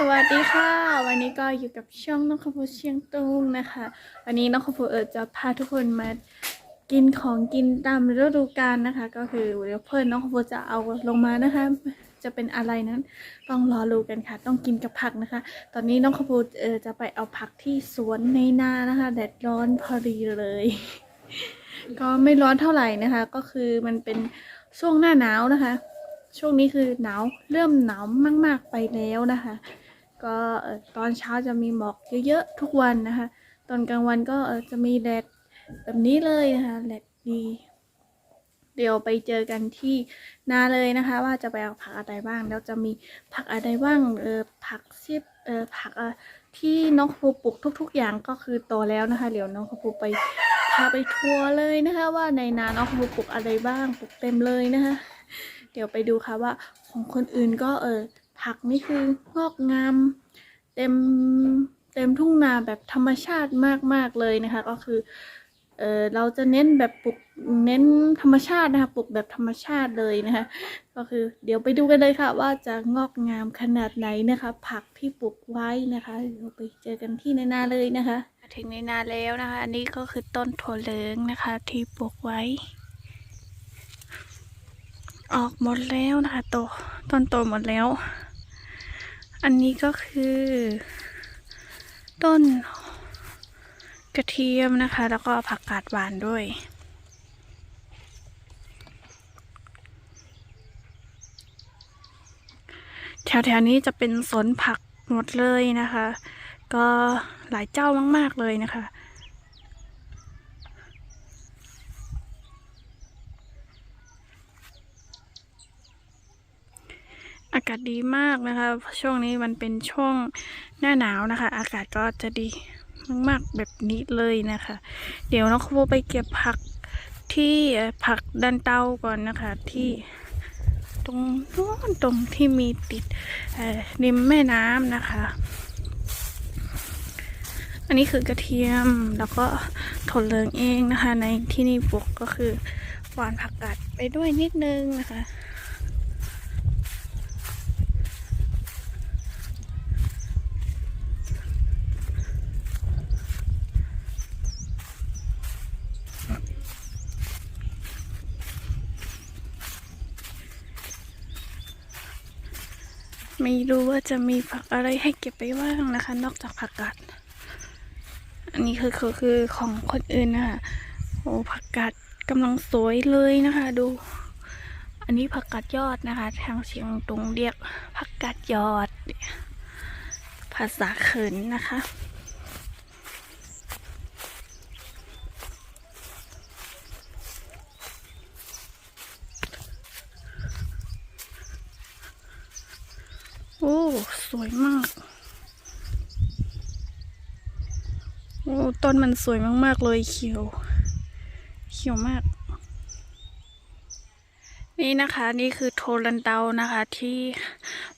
สวัสดีค่ะ วันนี้ก็อยู่กับช่องน้องขพูเชียงตุงนะคะ วันนี้น้องขพูเออจะพาทุกคนมากินของกินตามฤดูกาลนะคะ ก็คือเดี๋ยวเพื่อนน้องขพูจะเอาลงมานะคะ จะเป็นอะไรนั้นต้องรอรู้กันค่ะ ต้องกินกับผักนะคะ ตอนนี้น้องขพูเออจะไปเอาผักที่สวนในนานะคะแดดร้อนพอดีเลย ก็ไม่ร้อนเท่าไหร่นะคะ ก็คือมันเป็นช่วงหน้าหนาวนะคะ ช่วงนี้คือหนาวเริ่มหนาวมาก ๆไปแล้วนะคะ ก็ตอนเช้าจะมีหมอกเยอะๆทุกวันนะคะ ตอนกลางวันก็จะมีแดดแบบนี้เลยนะคะแดดดี เดี๋ยวไปเจอกันที่นาเลยนะคะ ว่าจะไปเอาผักอะไรบ้าง แล้วจะมีผักอะไรบ้างเออผักซิบเออผักที่น้องครูปลูกทุก ๆ อย่างก็คือโตแล้วนะคะ เดี๋ยวน้องครูไปพาไปทัวร์เลยนะคะ ว่าในนาน้องครูปลูกอะไรบ้างปลูกเต็มเลยนะคะ เดี๋ยวไปดูค่ะว่าของคนอื่นก็เออ ผักนี่คืองอกงาม เต็มเต็มทุ่งนาแบบธรรมชาติมากๆเลยนะคะ ก็คือเออเราจะเน้นแบบปลูกเน้นธรรมชาตินะคะปลูกแบบธรรมชาติเลยนะคะ ก็คือเดี๋ยวไปดูกันเลยค่ะ ว่าจะงอกงามขนาดไหนนะคะ ผักที่ปลูกไว้นะคะเดี๋ยวไปเจอกันที่ในนาเลยนะคะ ถึงในนาแล้วนะคะ อันนี้ก็คือต้นถั่วเหลืองนะคะ ที่ปลูกไว้ ออกหมดแล้วนะคะโตต้นโตหมดแล้ว อันนี้ก็คือ ต้นกระเทียมนะคะ แล้วก็ผักกาดหวานด้วย แถวๆนี้จะเป็นสวนผักหมดเลยนะคะ ก็หลายเจ้ามากๆเลยนะคะ อากาศดีมากนะคะ ช่วงนี้มันเป็นช่วงหน้าหนาวนะคะ อากาศก็จะดีมากๆแบบนี้เลยนะคะ เดี๋ยวน้องครูไปเก็บผักที่ผักดันเตาก่อนนะคะที่ตรงนู้นตรงที่มีติดริมแม่น้ำนะคะ อันนี้คือกระเทียมแล้วก็ถั่วเหลืองเองนะคะ ในที่นี่ปลูกก็คือหวานผักกาดไปด้วยนิดนึงนะคะ ไม่รู้ว่าจะมีผักอะไรให้เก็บไปบ้างนะคะ นอกจากผักกาดอันนี้คือคือคือของคนอื่นนะคะโอ้ผักกาดกำลังสวยเลยนะคะ ดู อันนี้ผักกาดยอดนะคะ ทางเชียงตุงเรียกผักกาดยอด ภาษาเขินนะคะ โอ้ ส วยมากโอ้ต้นมันสวยมากๆเลยเขียว เขียวมาก นี่นะคะนี่คือโทรันเตานะคะ ที่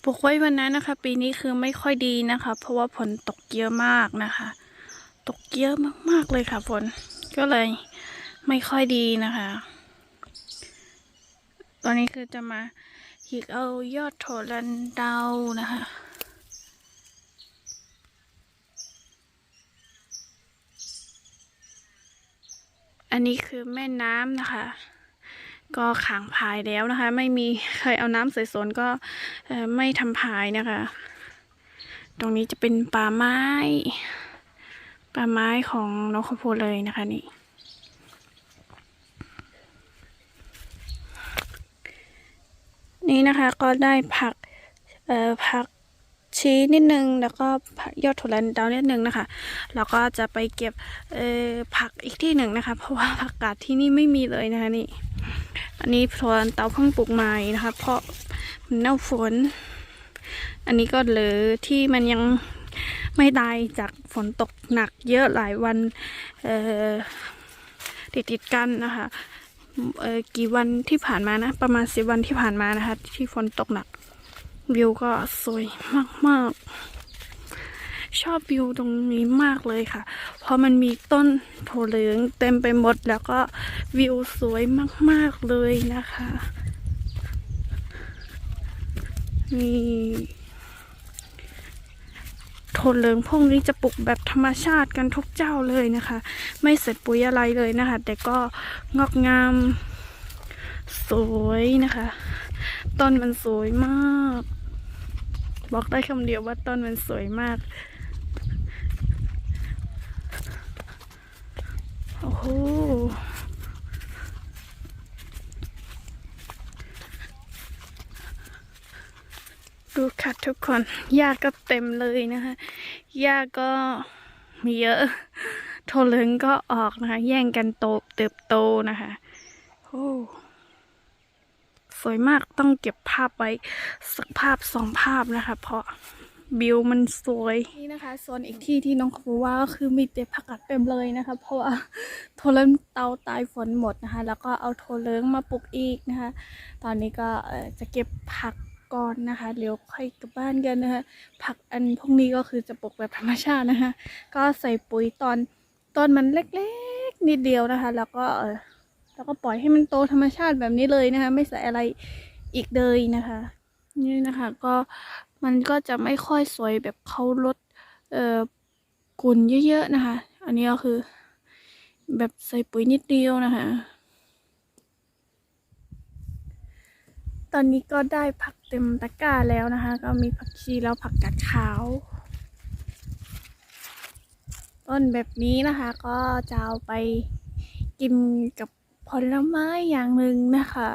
ปลูกไว้วันนั้นนะคะ ปีนี้คือไม่ค่อยดีนะคะ เพราะว่าฝนตกเยอะมากนะคะ ตกเยอะมากๆเลยค่ะฝนก็เลยไม่ค่อยดีนะคะ ตอนนี้คือจะมาหยิกเอายอดโถลันเตานะคะ อันนี้คือแม่น้ำนะคะ ก็ขางพายแล้วนะคะ ไม่มีใครเอาน้ำใส่สนก็ไม่ทำพายนะคะ ตรงนี้จะเป็นป่าไม้ป่าไม้ของนกขโพเลยนะคะนี่นี่นะคะก็ได้ผักเอ่อผัก ชี้นิดนึง แล้วก็ผักยอดถั่วลันเตานิดนึงนะคะ แล้วก็จะไปเก็บเออผักอีกที่หนึ่งนะคะ เพราะว่าผักกาดที่นี่ไม่มีเลยนะคะนี่ อันนี้ถั่วลันเตาเพิ่งปลูกใหม่นะคะ เพราะมันเน่าฝน อันนี้ก็เหลือที่มันยังไม่ตายจากฝนตกหนักเยอะหลายวันเออติดติดกันนะคะเออกี่วันที่ผ่านมานะ ประมาณสิบวันที่ผ่านมานะคะ ที่ฝนตกหนัก วิวก็สวยมากๆ ชอบวิวตรงนี้มากเลยค่ะ เพราะมันมีต้นโพเหลืองเต็มไปหมดแล้วก็วิวสวยมากๆเลยนะคะนี่ทนเหลืองพวกนี้จะปลูกแบบธรรมชาติกันทุกเจ้าเลยนะคะ ไม่ใส่ปุ๋ยอะไรเลยนะคะ แต่ก็งอกงามสวยนะคะ ต้นมันสวยมาก บอกได้คำเดียวว่าต้นมันสวยมาก โอ้โหดูค่ะทุกคนหญ้าก็เต็มเลยนะคะหญ้าก็มีเยอะโทรเลิงก็ออกนะคะ แย่งกันโตเติบโตนะคะ โอ้ สวยมากต้องเก็บภาพไว้สักภาพสองภาพนะคะ เพราะบิวมันสวยนี่นะคะโซนอีกที่ที่น้องเขาบอกว่าก็คือมีแต่ผักกัดเต็มเลยนะคะ เพราะว่าโทรเลิงเตาตายฝนหมดนะคะ แล้วก็เอาโทรเลิงมาปลูกอีกนะคะ ตอนนี้ก็จะเก็บผักก่อนนะคะเดี๋ยวค่อยกลับบ้านกันนะคะ ผักอันพวกนี้ก็คือจะปลูกแบบธรรมชาตินะคะ ก็ใส่ปุ๋ยตอนต้นมันเล็กๆนิดเดียวนะคะ แล้วก็เออ แล้วก็ปล่อยให้มันโตธรรมชาติแบบนี้เลยนะคะ ไม่ใส่อะไรอีกเลยนะคะ นี่นะคะ ก็มันก็จะไม่ค่อยสวยแบบเขาลดเอ่อกุนเยอะๆนะคะ อันนี้ก็คือ แบบใส่ปุ๋ยนิดเดียวนะคะ ตอนนี้ก็ได้ผักเต็มตะกร้าแล้วนะคะ ก็มีผักชีแล้วผักกาดขาวต้นแบบนี้นะคะ ก็จะเอาไปกินกับ ผลไม้อย่างหนึ่งนะคะ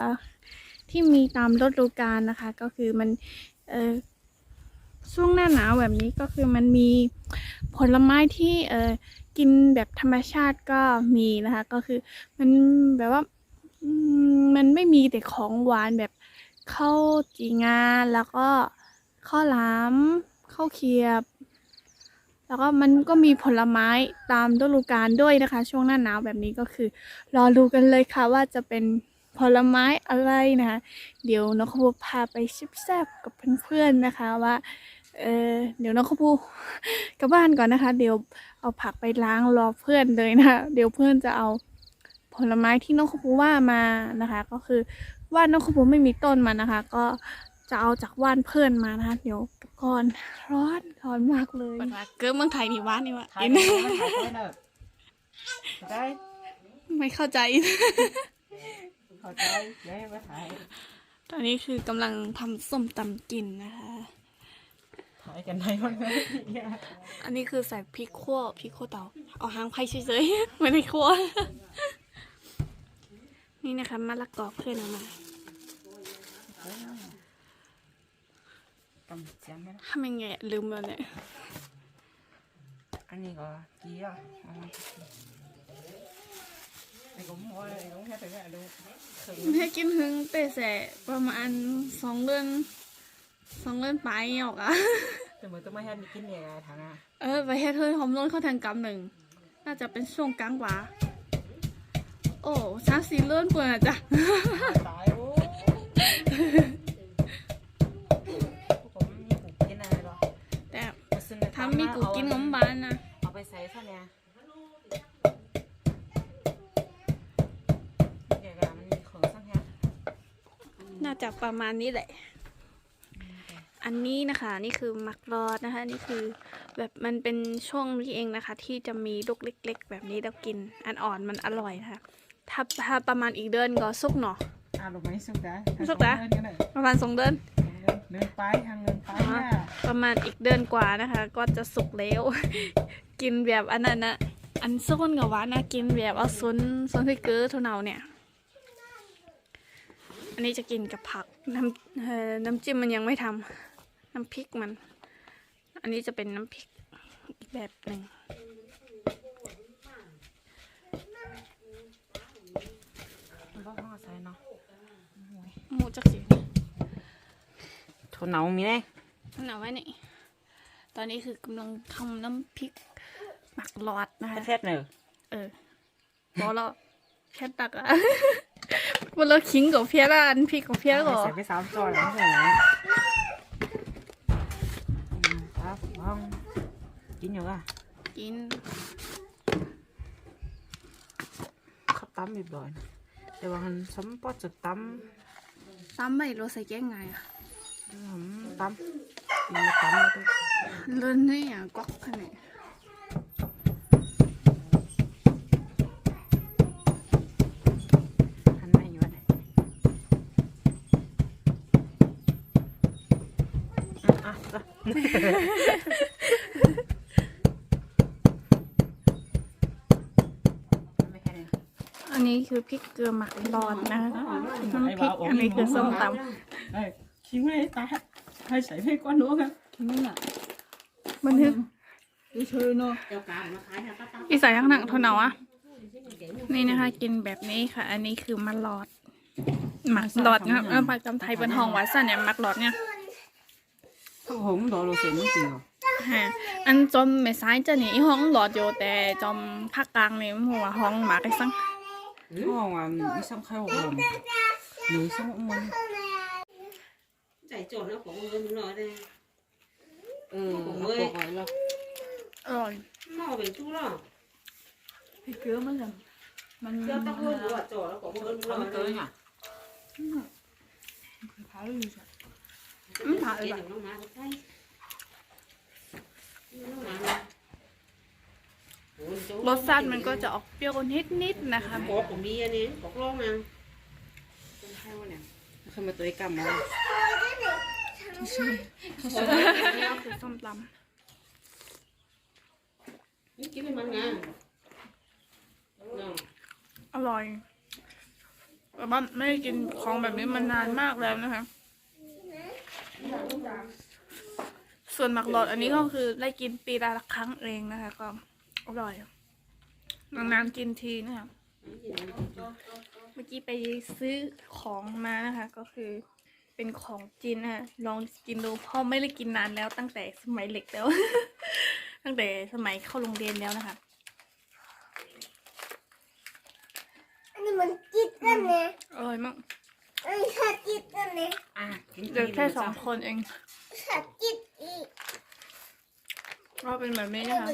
ที่มีตามฤดูกาลนะคะ ก็คือมันเออช่วงหน้าหนาวแบบนี้ก็คือมันมีผลไม้ที่เออกินแบบธรรมชาติก็มีนะคะ ก็คือมันแบบว่ามมันไม่มีแต่ของหวานแบบข้าวจีงาแล้วก็ข้าวหลามข้าวเคียบ แล้วก็มันก็มีผลไม้ตามฤดูกาลด้วยนะคะ ช่วงหน้าหนาวแบบนี้ก็คือ รอดูกันเลยค่ะว่าจะเป็นผลไม้อะไรนะคะ เดี๋ยวน้องขบูพาไปชิบแซบกับเพื่อนๆนะคะว่าเออเดี๋ยวน้องขบูกลับบ้านก่อนนะคะ เดี๋ยวเอาผักไปล้างรอเพื่อนเลยนะคะเดี๋ยวเพื่อนจะเอาผลไม้ที่น้องขบูว่ามานะคะ ก็คือว่านกขบูไม่มีต้นมันนะคะ ก็ จะเอาจากว่านเพื่อนมานะคะเดี๋ยวก่อนร้อนร้อนมากเลยเกิดเมืองไทยนี่ว่านนี่วะถ่ายได้ถ่ายได้เนอะได้ไม่เข้าใจ เข้าใจเดี๋ยวให้มาถ่ายตอนนี้คือกำลังทำส้มตำกินนะคะถ่ายกันได้บ้างไหมเนี่ยอันนี้คือใส่พริกขั่วพริกขั่วเตาเอาหางไผ่เฉยๆไม่ได้ขั่วนี่นะคะมะละกอเพื่อนเอามา ตำเสียงไหมล่ะทำยังไงอะลืมแล้วเนี่ยอันนี้ก็กี่อะเอามาไอ้ผมบอกเลยไอ้ผมแค่ถึงอะดูถึงให้กินถึงเตะแสะประมาณสองเดือนสองเดือนไปออกอะแต่เหมือนต้องไม่ให้มีกินเนี่ยทางอะเออไปให้เธอหอมร้อนเข้าทางกำหนึ่ง น่าจะเป็นช่วงกลางหวาโอ้ช้าสีเลื่อนเปื่อนอะจ้ะตาาซื้อในทำมีกูกินขนมบานนะเอาไปใส่ซะเนี่ยเดี๋ยวกันมันมีของสักอย่างน่าจะประมาณนี้แหละ อันนี้นะคะนี่คือมักรอดนะคะ นี่คือแบบมันเป็นช่วงนี้เองนะคะ ที่จะมีลูกเล็ก ๆ แบบนี้เรากิน อันอ่อนมันอร่อยนะคะถ้าถ้าประมาณอีกเดือนก็สุกเนาะอะลงไหมสุกได้สุกได้เดินกันหน่อยประมาณสองเดือน เดินไปทางเดินไปเนี่ยประมาณอีกเดือนกว่านะคะ ก็จะสุกแล้ว กินแบบอันนั้นนะอันส้นกับหวานนะกินแบบเอาซนซนที่เกลือเท่าเนาเนี่ย อันนี้จะกินกับผักน้ำเอ่อน้ำจิ้มมันยังไม่ทำน้ำพริกมัน อันนี้จะเป็นน้ำพริกอีกแบบหนึ่งมันก็ห้องใส่เนาะหมูจักสิ ทนหนาวมีแน่มันเอาไว้นี่ตอนนี้คือกำลังทำน้ำพริกหมักหลอดนะคะแทบเนอะเออบอกแล้วแค่ตักอะวันเราขิงกับเพี้ยละอันพริกกับเพี้ยก่อใส่ไปสามจอแล้วใช่ไหมครับห้องกินอยู่อะกินเขาตั้มบ่อยๆแต่ว่ามันสมปอดจะตั้มซ้ำไม่รู้ใส่แกงไงอะ ผมตั้มกินแล้วตำมาด้วยเล่นนี่อะก๊อกขนาดหันมาอยู่วะเนี่ยอะอะจ้ะไม่แค่นี้อันนี้คือพริกเกลือหมักร้อนนะคะน้ำพริกอันนี้คือส้มต Đây, khiến ấy ta hay xảy phê con nữa kìa. Khiến ấy là ำบันทึก đi chơi nó. อีสายข้างหนังเท่า nào อะนี่นะคะ กินแบบนี้ค่ะ อันนี้คือมะลอดหมักหลอดนะครับเออผักจำไทยเป็นห้องไว้สั่นเนี่ยหมักหลอดเนี่ย Thằng hổng đó là sẽ nó gì hả? ฮะอันจอมไม่ซ้ายจะหนีห้องหลอดอยู่แต่จอมภาคกลางนี่หัวห้องหมักไอ้ซัง Nó mà đi xong khai hộp hồn. Nếu xong ông mình. chạy trộn nó cũng ngưng nói đây เออแล้วก็ไว้แล้วอร่อย nó về chú đó พริกเกลือมันจะมัน cho tao hơn của trộn nó cũng ngưng ทำ nói เกิน đây อะอืมผ่าเลย cái ว่ะ đừng nó má nó thay nó má nó รสชาติมันก็จะออกเปรี้ยวนิดๆนะคะ có của bia nè có lo mà ขึ้นมาตัวไอ้กำมานี่ก็คือส้มต những cái măng ngà Nào. ำอร่อยแต่ว่าไม่ได้กินของแบบนี้มานานมากแล้วนะคะ ส่วนหมักหลอดอันนี้ก็คือได้กินปีละครั้งเองนะคะ ก็อร่อยนานๆกินทีนะคะ เมื่อกี้ไปซื้อของมานะคะ ก็คือเป็นของจีนนะคะลองกินดูเพ่อไม่ได้กินนานแล้วตั้งแต่สมัยเด็กแล้ว ตั้งแต่สมัยเข้าโรงเรียนแล้วนะคะ อันนี้มันจิตกันเนี่ยอร่อยมากอันนี้ชาจิตกันเนี่ยอะกินเหลือแค่สองคนเองชาจิตอีกก็เป็นแบบนี้นะคะ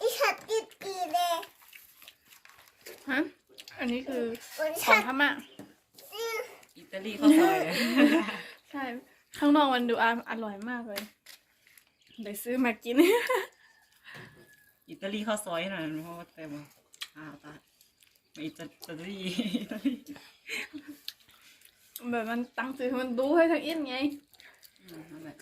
อีชาจิตอีเลยฮะ อันนี้คือมันขอชางพม่าจิตอิตาลีข้าวซอยใช่ ข้างนอกมันดูออร่อยมากเลยเดี๋ยวซื้อมากิน อิตาลีข้าวซอยหน่อยเพราะว่าแต่ว่าอ่าตายไม่อิตาอิตาลีอิตาลีแบบมันตั้งชื่อมันดูให้ทั้งอินไงอืมนั่นแหละ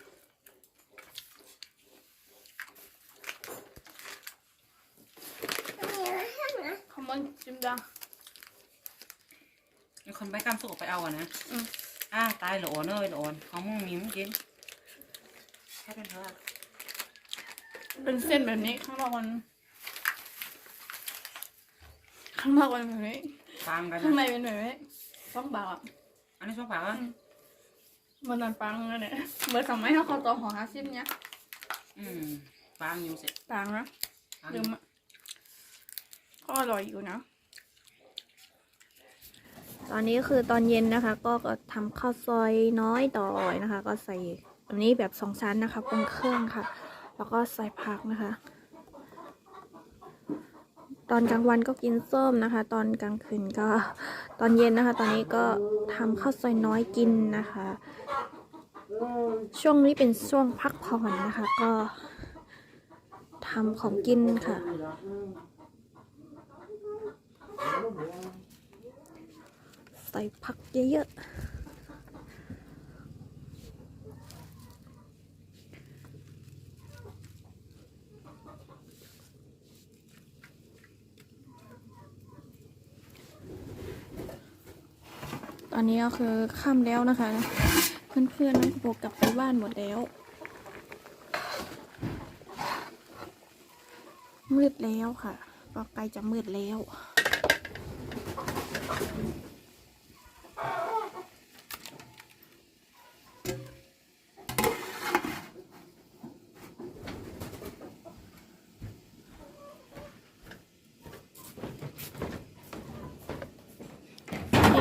อันนี้นะช่างนะขอมันจิ้มดัง มีคนไปกำสุกไปเอาอะนะอืม อ่าตายหลอนเลยหลอนเขามึงมีมึงกินแค่เป็นเท่าเป็นเส้นแบบนี้ข้างนอกมันข้างนอกมันแบบนี้ฟังกันข้างในนะเป็นแบบนี้ต้องเบาอะ อันนี้ช่องฝาอะมันนันปังเลยเนี่ยเหมื่อนสมัยเขาเขาต่อหอฮาซิมเนี้ยอืมฟังอยู่เสร็จปังนะฟังลืมอะก็อร่อยอยู่นะ ตอนนี้คือตอนเย็นนะคะ ก็ทำข้าวซอยน้อยต่อยนะคะ ก็ใส่แบบนี้แบบสองชั้นนะคะปรุงเครื่องค่ะ แล้วก็ใส่ผักนะคะ ตอนกลางวันก็กินส้มนะคะ ตอนกลางคืนก็ตอนเย็นนะคะ ตอนนี้ก็ทำข้าวซอยน้อยกินนะคะ ช่วงนี้เป็นช่วงพักผ่อนนะคะ ก็ทำของกินค่ะ ใส่ผักเยอะๆตอนนี้ก็คือค่ำแล้วนะคะ เพื่อนๆน้องโบกลับไปบ้านหมดแล้ว มืดแล้วค่ะก็ใกล้จะมืดแล้ว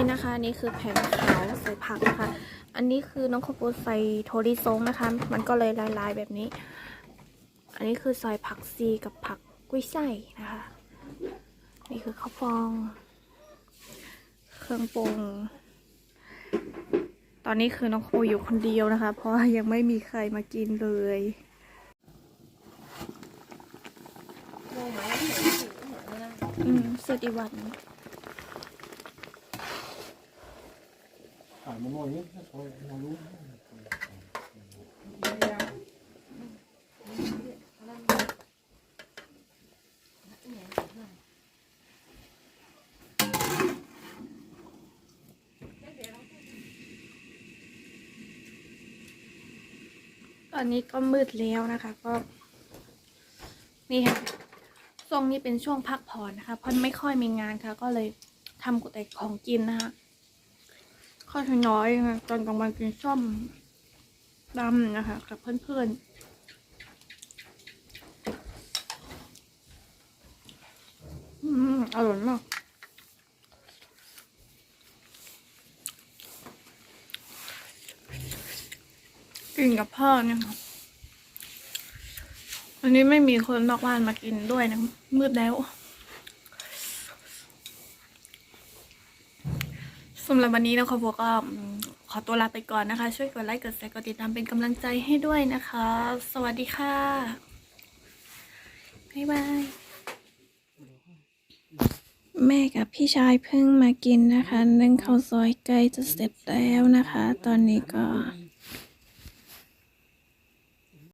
นี่นะคะ นี่คือแผ่นขาวใส่ผักนะคะ อันนี้คือน้องข้าวโพดใส่โทริซงนะคะ มันก็เลยลายๆแบบนี้ อันนี้คือใส่ผักซีกับผักกุ้ยไส้นะคะ นี่คือข้าวฟอง เครื่องปรุง ตอนนี้คือน้องโคอยู่คนเดียวนะคะ เพราะว่ายังไม่มีใครมากินเลยอืมสุดอีวัน ขายมันน้อยนิดนะเรารู้ตอนนี้ก็มืดแล้วนะคะก็ นี่ค่ะช่วงนี้เป็นช่วงพักผ่อนนะคะเพราะไม่ค่อยมีงานค่ะ ก็เลยทำกุแต่ของกินนะคะ ข้าวน้อยนะตอนกลางวันกินส้มดำนะคะ กับเพื่อนๆอืมอร่อยมากกินกับพ่อเนี่ยค่ะวันนี้ไม่มีคนนอกบ้านมากินด้วยนะมืดแล้วำหรับวันนี้นะคะโบก็อืมขอตัวลาไปก่อนนะคะ ช่วยกดไลค์กดแชร์กดติดตามเป็นกำลังใจให้ด้วยนะคะ สวัสดีค่ะ บ๊ายบาย แม่กับพี่ชายเพิ่งมากินนะคะนึ่งข้าวซอยใกล้จะเสร็จแล้วนะคะ ตอนนี้ก็